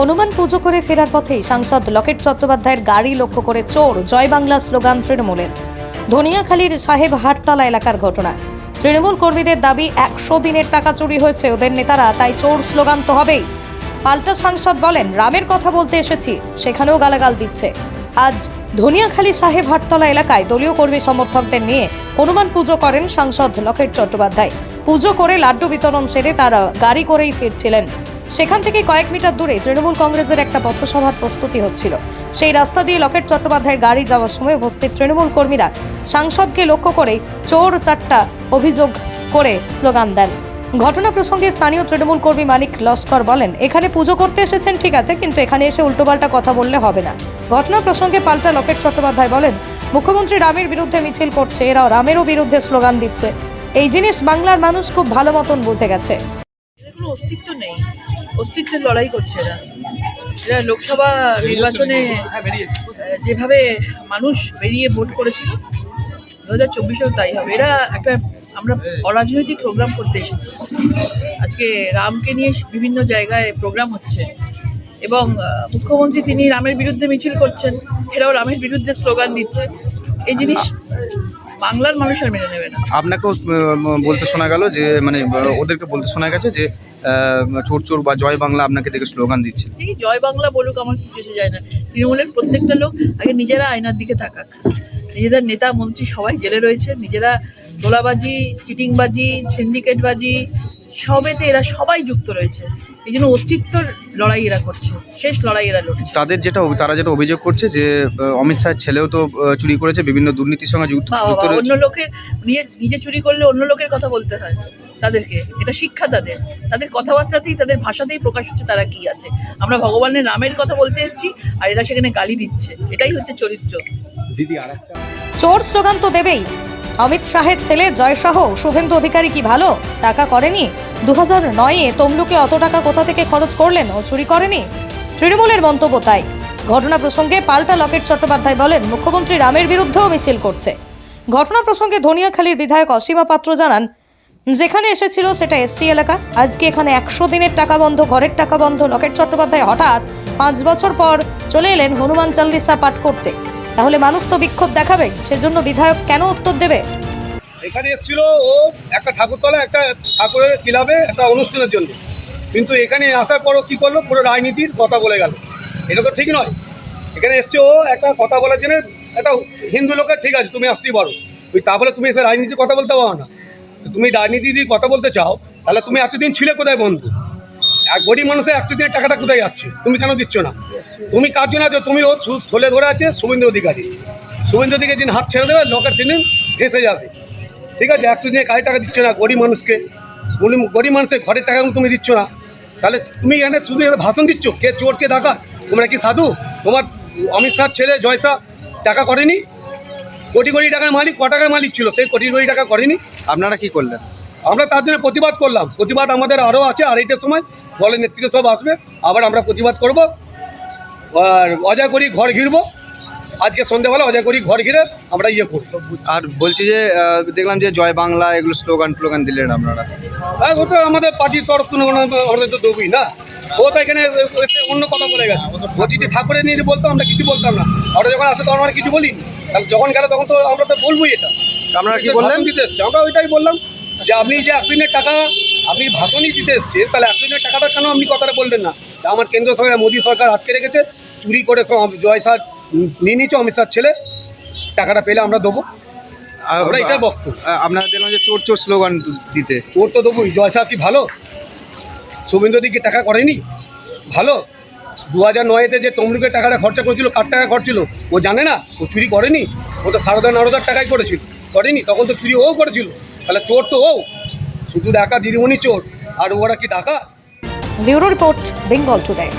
হনুমান পুজো করে ফেরার পথেই সাংসদ লকেট চট্টোপাধ্যায়ের গাড়ি লক্ষ্য করে চোর, জয় বাংলা স্লোগান তৃণমূলের। ধনিয়াখালীর সাহেব হাটতলা এলাকার ঘটনা। তৃণমূল কর্মীদের দাবি, একশো দিনের টাকা চুরি হয়েছে ওদের নেতারা, তাই চোর স্লোগান তো হবেই। পাল্টা সাংসদ বলেন, রামের কথা বলতে এসেছি, সেখানেও গালাগাল দিচ্ছে। আজ ধনিয়াখালী সাহেব হাটতলা এলাকায় দলীয় কর্মী সমর্থকদের নিয়ে হনুমান পুজো করেন সাংসদ লকেট চট্টোপাধ্যায়। পুজো করে লাড্ডু বিতরণ সেরে তারা গাড়ি করেই ফিরছিলেন। সেখান থেকে কয়েক মিটার দূরে তৃণমূল কংগ্রেসের একটা পথসভার প্রস্তুতি হচ্ছিল। সেই রাস্তা দিয়ে লকেট চট্টোপাধ্যায়ের গাড়ি যাওয়ার সময় উপস্থিত তৃণমূল কর্মীরা সাংসদকে লক্ষ্য করে চোর চারটা অভিযোগ করে স্লোগান দেন। ঘটনা প্রসঙ্গে স্থানীয় তৃণমূল কর্মী মানিক লস্কর বলেন, এখানে পুজো করতে এসেছেন, ঠিক আছে, কিন্তু এখানে এসে উল্টোপাল্টা কথা বললে হবে না। ঘটনা প্রসঙ্গে পাল্টা লকেট চট্টোপাধ্যায় বলেন, মুখ্যমন্ত্রী রামের বিরুদ্ধে মিছিল করছে, এরাও রামেরও বিরুদ্ধে স্লোগান দিচ্ছে। এই জিনিস বাংলার মানুষ খুব ভালো মতন বুঝে গেছে। অস্তিত্ব নেই। অস্তিত্বের লড়াই করছে এরা। এরা লোকসভা নির্বাচনে আহ, যেভাবে মানুষ বেরিয়ে ভোট করেছিল দু হাজার চব্বিশেও তাই হবে। এরা একটা আমরা অরাজনৈতিক প্রোগ্রাম করতে এসেছি। আজকে রামকে নিয়ে বিভিন্ন জায়গায় প্রোগ্রাম হচ্ছে। এবং মুখ্যমন্ত্রী তিনি রামের বিরুদ্ধে মিছিল করছেন। এরাও রামের বিরুদ্ধে স্লোগান দিচ্ছে। এই জিনিস বাংলার মানুষ আর মেনে নেবে না। আপনাকেও বলতে শোনা গেল যে মানে ওদেরকে বলতে শোনা গেছে যে চোর চোর বা জয় বাংলা আপনাকে দেখে স্লোগান দিচ্ছে। জয় বাংলা বলুক আমার কিছু এসে যায় না। তৃণমূলের প্রত্যেকটা লোক আগে নিজেরা আয়নার দিকে তাকাক। নিজেদের নেতা মন্ত্রী সবাই জেলে রয়েছে। নিজেরা দোলাবাজি চিটিংবাজি সিন্ডিকেটবাজি সবেতে এরা সবাই যুক্ত রয়েছে। এই জন্য অস্তিত্বর লড়াই এরা করছে শেষ লড়াই এরা লড়ছে। তাদের যেটা তারা যেটা অভিযোগ করছে যে অমিত শাহের ছেলেও তো চুরি করেছে বিভিন্ন দুর্নীতির সঙ্গে যুক্ত অন্য লোকের নিয়ে নিজে চুরি করলে অন্য লোকের কথা বলতে হয় তাদেরকে। এটা শিক্ষা তাদের। তাদের কথাবার্তাতেই তাদের ভাষাতেই প্রকাশ হচ্ছে তারা কি আছে। আমরা ভগবানের নামের কথা বলতে এসেছি আর এরা সেখানে গালি দিচ্ছে। এটাই হচ্ছে চরিত্র। দিদি চোর স্লোগান তো দেবেই। অমিত শাহের ছেলে জয় শাহ শুভেন্দু অধিকারী কি ভালো? টাকা করেনি? দু হাজার নয়ে তমলুকে অত টাকা কোথা থেকে খরচ করলেন ও চুরি করেনি? তৃণমূলের মন্তব্য তাই। ঘটনা প্রসঙ্গে পাল্টা লকেট চট্টোপাধ্যায় বলেন, মুখ্যমন্ত্রী রামের বিরুদ্ধেও মিছিল করছে। ঘটনা প্রসঙ্গে ধনিয়াখালীর বিধায়ক অসীমা পাত্র জানান, যেখানে এসেছিল সেটা এসসি এলাকা। আজকে এখানে একশো দিনের টাকা বন্ধ, ঘরের টাকা বন্ধ। লকেট চট্টোপাধ্যায় হঠাৎ পাঁচ বছর পর চলে এলেন হনুমান চাল্লিসা পাঠ করতে। তাহলে মানুষ তো বিক্ষোভ দেখাবে, সেজন্য বিধায়ক কেন উত্তর দেবে? এখানে এসেছিল ও একটা ঠাকুরতলা একটা ঠাকুরের ক্লাবে একটা অনুষ্ঠানের জন্য। কিন্তু এখানে আসার পরও কী করল? পুরো রাজনীতির কথা বলে গেল। এটা তো ঠিক নয়। এখানে এসছে ও একটা কথা বলার জন্য একটা হিন্দু লোকের, ঠিক আছে, তুমি আসতেই পারো। ওই তারপরে তুমি এসে রাজনীতির কথা বলতে পারো না। তুমি রাজনীতি দিয়ে কথা বলতে চাও, তাহলে তুমি এতদিন ছিলে কোথায় বন্ধু? এক গরিব মানুষের একশো দিনের টাকাটা কোথায় যাচ্ছে? তুমি কেন দিচ্ছ না? তুমি কার জন্য আছো? তুমি ও থলে ধরে আছে শুভেন্দু অধিকারী। শুভেন্দু অধিকারী দিন হাত ছেড়ে দেবে, লোকের সেদিন হেসে যাবে। ঠিক আছে একশো দিনে কাজের টাকা দিচ্ছ না গরিব মানুষকে। গরিব গরিব মানুষের ঘরের টাকা তুমি দিচ্ছ না। তাহলে তুমি এখানে শুধু এখানে ভাষণ দিচ্ছ? কে চোর কে ডাকা? তোমরা কি সাধু? তোমার অমিত শাহ ছেলে জয় শাহ টাকা করেনি? কোটি কোটি টাকার মালিক ক টাকার মালিক ছিল? সেই কোটি কোটি টাকা করেনি? আপনারা কি করলেন? আমরা তার জন্য প্রতিবাদ করলাম। প্রতিবাদ আমাদের আরও আছে আড়াইটার সময় দলের নেতৃত্ব সব আসবে। আবার আমরা প্রতিবাদ করব। আর অজয় করি ঘর ঘিরবো। আজকে সন্ধ্যেবেলা অজয় করি ঘর ঘিরে আমরা ইয়ে করব। আর বলছি যে দেখলাম যে জয় বাংলা এগুলো স্লোগান টোগান দিলেন আপনারা। হ্যাঁ ও তো আমাদের পার্টির তরফ থেকে ওনার- আমাদের তো দেবই না। ও তো এখানে অন্য কথা বলে গেছে। ও যদি ঠাকুরের নিয়ে বলতাম আমরা কিছু বলতাম না। আমরা যখন আসে তখন আমরা কিছু বলি তাহলে যখন গেলে তখন তো আমরা তো বলবোই এটা। আপনারা কি বললেন? দিতে এসছে। আমরা ওইটাই বললাম যে আপনি যে একদিনের টাকা আপনি ভাষণই দিতে এসছে তাহলে একদিনের টাকাটা কেন আপনি কথাটা বললেন না? আমার কেন্দ্র সরকার মোদী সরকার আটকে রেখেছে। চুরি করে সব জয় স্যার নিয়ে নিচ্ছে অমিত স্যার ছেলে। টাকাটা পেলে আমরা দেবো। আর- আমরা এটাই বক্তব্য। আপনারা দেখলাম যে চোর চোর স্লোগান দিতে। চোর তো দেবোই। জয় শাহ কি ভালো? শুভেন্দু দিকে টাকা করেনি? ভালো? দু হাজার নয়েতে যে তমলুকের টাকাটা খরচা করেছিল কার টাকা খরছিল ও জানে না? ও চুরি করেনি? ও তো সারদা নারদার টাকাই করেছিল। করেনি? তখন তো চুরি ও করেছিল। তাহলে চোর তো ও। শুধু ডাকা দিদিমণি চোর। আর ওরা কি ডাকা ব্যুরো রিপোর্ট বেঙ্গল টুডে।